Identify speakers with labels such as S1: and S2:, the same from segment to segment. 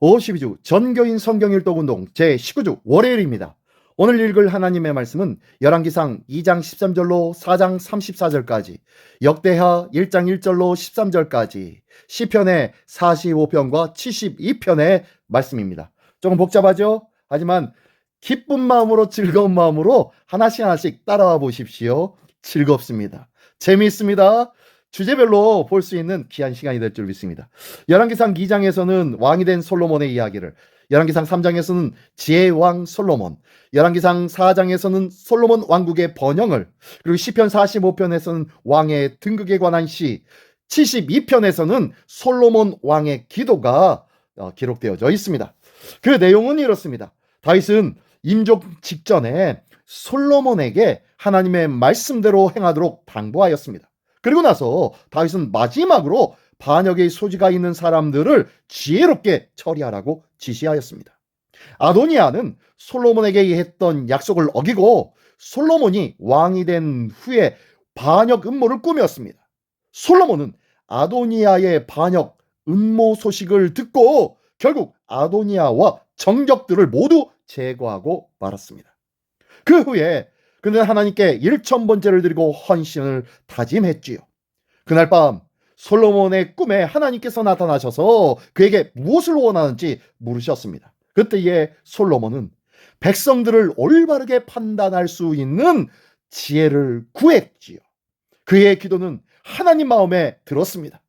S1: 52주 전교인 성경일독 운동 제19주 월요일입니다. 오늘 읽을 하나님의 말씀은 열왕기상 2장 13절로 4장 34절까지, 역대하 1장 1절로 13절까지, 시편의 45편과 72편의 말씀입니다. 조금 복잡하죠? 하지만 기쁜 마음으로 즐거운 마음으로 하나씩 하나씩 따라와 보십시오. 즐겁습니다. 재미있습니다. 주제별로 볼 수 있는 귀한 시간이 될 줄 믿습니다. 열왕기상 2장에서는 왕이 된 솔로몬의 이야기를, 열왕기상 3장에서는 지혜의 왕 솔로몬, 열왕기상 4장에서는 솔로몬 왕국의 번영을, 그리고 시편 45편에서는 왕의 등극에 관한 시, 72편에서는 솔로몬 왕의 기도가 어, 기록되어져 있습니다. 그 내용은 이렇습니다. 다윗은 임종 직전에 솔로몬에게 하나님의 말씀대로 행하도록 당부하였습니다. 그리고 나서 다윗은 마지막으로 반역의 소지가 있는 사람들을 지혜롭게 처리하라고 지시하였습니다. 아도니아는 솔로몬에게 했던 약속을 어기고 솔로몬이 왕이 된 후에 반역 음모를 꾸몄습니다. 솔로몬은 아도니아의 반역 음모 소식을 듣고 결국 아도니아와 정적들을 모두 제거하고 말았습니다. 그 후에 그는 하나님께 일천 번째를 드리고 헌신을 다짐했지요. 그날 밤 솔로몬의 꿈에 하나님께서 나타나셔서 그에게 무엇을 원하는지 물으셨습니다. 그때에 솔로몬은 백성들을 올바르게 판단할 수 있는 지혜를 구했지요. 그의 기도는 하나님 마음에 들었습니다.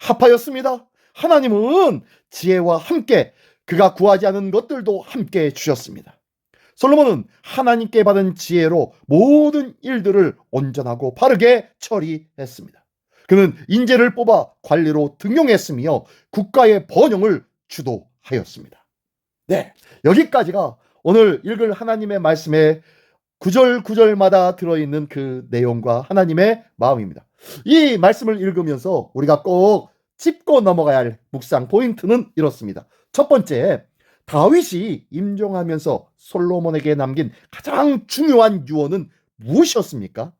S1: 합하였습니다. 하나님은 지혜와 함께 그가 구하지 않은 것들도 함께 주셨습니다. 솔로몬은 하나님께 받은 지혜로 모든 일들을 온전하고 바르게 처리했습니다. 그는 인재를 뽑아 관리로 등용했으며 국가의 번영을 주도하였습니다. 네, 여기까지가 오늘 읽을 하나님의 말씀의 구절 구절마다 들어있는 그 내용과 하나님의 마음입니다. 이 말씀을 읽으면서 우리가 꼭 짚고 넘어가야 할 묵상 포인트는 이렇습니다. 첫 번째, 다윗이 임종하면서 솔로몬에게 남긴 가장 중요한 유언은 무엇이었습니까?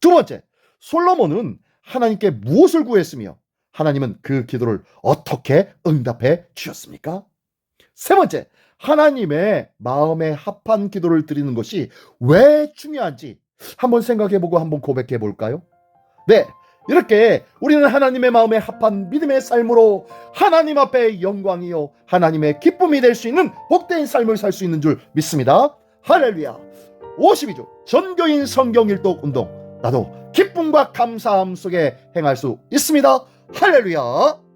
S1: 두 번째, 솔로몬은 하나님께 무엇을 구했으며 하나님은 그 기도를 어떻게 응답해 주셨습니까? 세 번째, 하나님의 마음에 합한 기도를 드리는 것이 왜 중요한지 한번 생각해 보고 한번 고백해 볼까요? 네, 이렇게 우리는 하나님의 마음에 합한 믿음의 삶으로 하나님 앞에 영광이요 하나님의 기쁨이 될 수 있는 복된 삶을 살 수 있는 줄 믿습니다. 할렐루야. 52주 전교인 성경 일독 운동 나도 기쁨과 감사함 속에 행할 수 있습니다. 할렐루야.